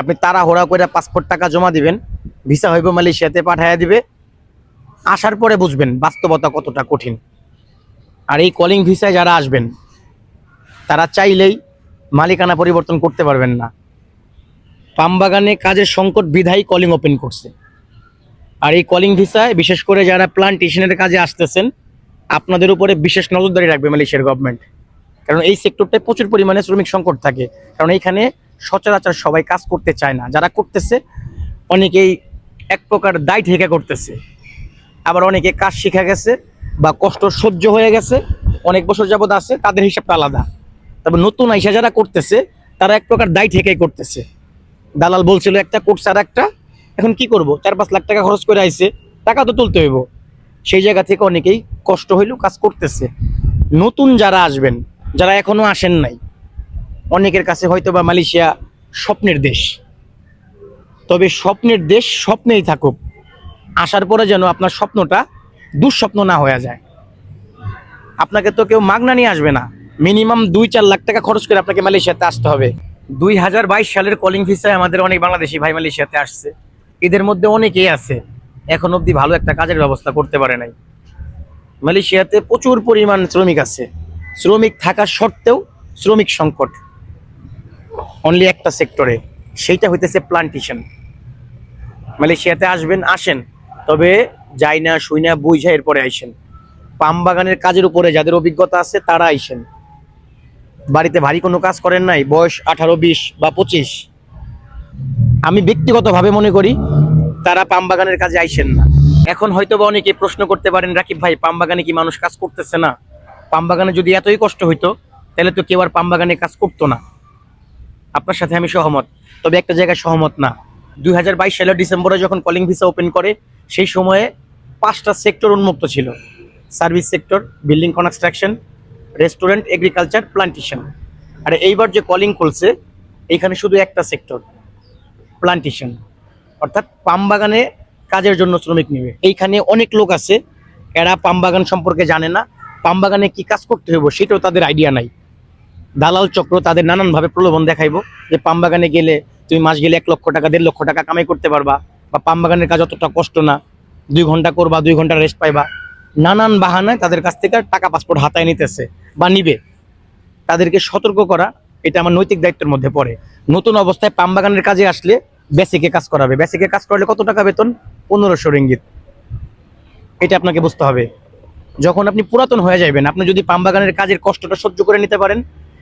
আপনি তাড়াহুড়া করে পাসপোর্ট টাকা জমা দিবেন ভিসা হইব মালয়েশিয়াতে পাঠাইয়া দিবে। আসার পরে বুঝবেন বাস্তবতা কতটা কঠিন। আর এই কলিং ভিসায় যারা আসবেন, তারা চাইলেই মালিকানা পরিবর্তন করতে পারবেন না। পামবাগানে কাজের সংকট বিধায় কলিং ওপেন করছে। আর এই কলিং ভিসায় বিশেষ করে যারা প্লান্টেশনের কাজে আসতেছেন, আপনাদের উপরে বিশেষ নজরদারি রাখবে মালয়েশিয়ার গভর্নমেন্ট কারণ এই সেক্টরটায় প্রচুর পরিমাণে শ্রমিক সংকট থাকে। কারণ এইখানে সচরাচর সবাই কাজ করতে চায় না। যারা করতেছে, অনেকেই এক প্রকার দায় ঠেকে করতেছে। আবার অনেকে কাজ শিখে গেছে বা কষ্ট সহ্য হয়ে গেছে, অনেক বছর যাবত আছে, তাদের হিসাবটা আলাদা। তবে নতুন আইসা যারা করতেছে, তারা এক প্রকার দায় ঠেকেই করতেছে। দালাল বলছিল, একটা কোর্স আর একটা, এখন কি করব? চার পাঁচ লাখ টাকা খরচ করে আইছে, টাকা তো তুলতে হইব। সেই জায়গা থেকে অনেকেই কষ্ট হইলেও কাজ করতেছে। নতুন যারা আসবেন, যারা এখনও আসেন নাই অনেকের কাছে হয়তো বা মালয়েশিয়া স্বপ্নের দেশ। তবে স্বপ্নের দেশ স্বপ্নেই থাকুক, আসার পরে যেন আপনার স্বপ্নটা দুঃস্বপ্ন না হয়ে যায়। আপনাকে তো কেউ মাগনা নিয়ে আসবে না। মিনিমাম দুই চার লাখ টাকা খরচ করে আপনাকে মালয়েশিয়াতে আসতে হবে। দুই হাজার বাইশ সালের কলিং ভিসায় আমাদের অনেক বাংলাদেশি ভাই মালয়েশিয়াতে আসছে। এদের মধ্যে অনেকেই আছে। এখন অবধি ভালো একটা কাজের ব্যবস্থা করতে পারে নাই। মালয়েশিয়াতে প্রচুর পরিমাণ শ্রমিক আছে। শ্রমিক থাকা সত্ত্বেও শ্রমিক সংকট। অনলি একটা সেক্টরে সেইটা হইতেছে প্লান্টেশন মালয়েশিয়াতে আসবেন, আসেন, তবে যাই না, শুই না বুঝা এরপরে আইসেন। পাম বাগানের কাজের উপরে যাদের অভিজ্ঞতা আছে, তারা আইসেন। বাড়িতে ভারী কোনো কাজ করেন নাই, বয়স আঠারো, বিশ বা পঁচিশ। আমি ব্যক্তিগতভাবে মনে করি, তারা পাম বাগানের কাজে আইসেন না। এখন হয়তো বা অনেকে প্রশ্ন করতে পারেন, রাকিব ভাই, পাম বাগানে কি মানুষ কাজ করতেছে না? পাম বাগানে যদি এতই কষ্ট হইতো, তাহলে তো কেউ আর পাম বাগানে কাজ করতো না। আপনার সাথে আমি সহমত। তবে একটা জায়গায় সহমত না। দুই হাজার বাইশ সালের ডিসেম্বরে যখন কলিং ভিসা ওপেন করে, সেই সময়ে পাঁচটা সেক্টর উন্মুক্ত ছিল। Service sector building construction restaurant agriculture plantation আর এইবার যে কলিং খুলছে, এইখানে শুধু একটা সেক্টর প্লান্টেশন অর্থাৎ পাম বাগানে কাজের জন্য শ্রমিক নেবে। এইখানে অনেক লোক আছে, এরা পাম বাগান সম্পর্কে জানে না। পাম বাগানে কি কাজ করতে হইব, সেটাও তাদের আইডিয়া নাই। দালাল চক্র তাদের নানানভাবে প্রলোভন দেখাইবো যে পাম বাগানে গেলে তুমি মাস গেলে এক লক্ষ টাকা, দেড় লক্ষ টাকা কামাই করতে পারবা বা পাম বাগানের কাজ অতটা কষ্ট না। দুই ঘণ্টা করবা, দুই ঘণ্টা রেস্ট পাইবা। নানান বাহানায় তাদের কাছ থেকে টাকা পাসপোর্ট হাতায় নিতেছে বা নিবে। তাদেরকে সতর্ক করা, এটা আমার নৈতিক দায়িত্বের মধ্যে পড়ে। নতুন অবস্থায় পাম বাগানের কাজে আসলে বেসিকে কাজ করাবে। বেসিকে কাজ করলে কত টাকা বেতন? পনেরোশো রিঙ্গিত। এটা আপনাকে বুঝতে হবে। যখন আপনি পুরাতন হয়ে যাবেন আপনি যদি পাম বাগানের কাজের কষ্টটা সহ্য করে নিতে পারেন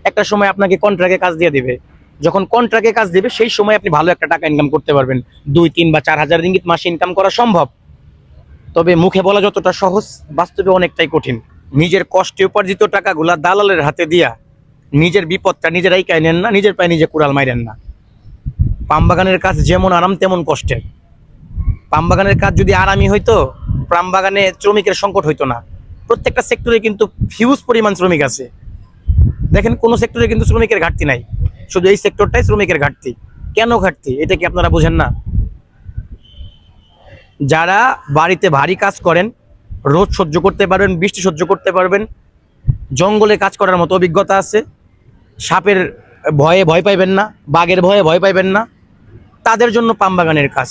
একটা সময় আপনাকে কন্ট্রাক্টে কাজ দিয়ে দিবে। যখন কন্ট্রাক্টে কাজ দিবে, সেই সময় আপনি ভালো একটা টাকা ইনকাম করতে পারবেন। দুই, তিন বা চার হাজার রিঙ্গিত মাসে ইনকাম করা সম্ভব। তবে মুখে বলা যতটা সহজ, বাস্তবে অনেকটাই কঠিন। নিজের কষ্টে উপার্জিত টাকাগুলা দালালের হাতে দিয়া নিজের বিপদটা নিজেরাই কাই নেন না, নিজের পায়ে নিজে কুড়াল মাইরেন না। পাম বাগানের কাজ যেমন আরাম, তেমন কষ্টের। পাম বাগানের কাজ যদি আরামই হইতো, পাম বাগানে শ্রমিকের সংকট হইতো না। প্রত্যেকটা সেক্টরে কিন্তু হিউজ পরিমাণ শ্রমিক আছে। দেখেন কোনো সেক্টরে কিন্তু শ্রমিকের ঘাটতি নাই। শুধু এই সেক্টরটাই শ্রমিকের ঘাটতি। কেন ঘাটতি? এটা কি আপনারা বোঝেন না? যারা বাড়িতে ভারী কাজ করেন, রোদ সহ্য করতে পারবেন, বৃষ্টি সহ্য করতে পারবেন, জঙ্গলে কাজ করার মতো অভিজ্ঞতা আছে, সাপের ভয়ে ভয় পাইবেন না, বাঘের ভয়ে ভয় পাইবেন না, তাদের জন্য পাম বাগানের কাজ।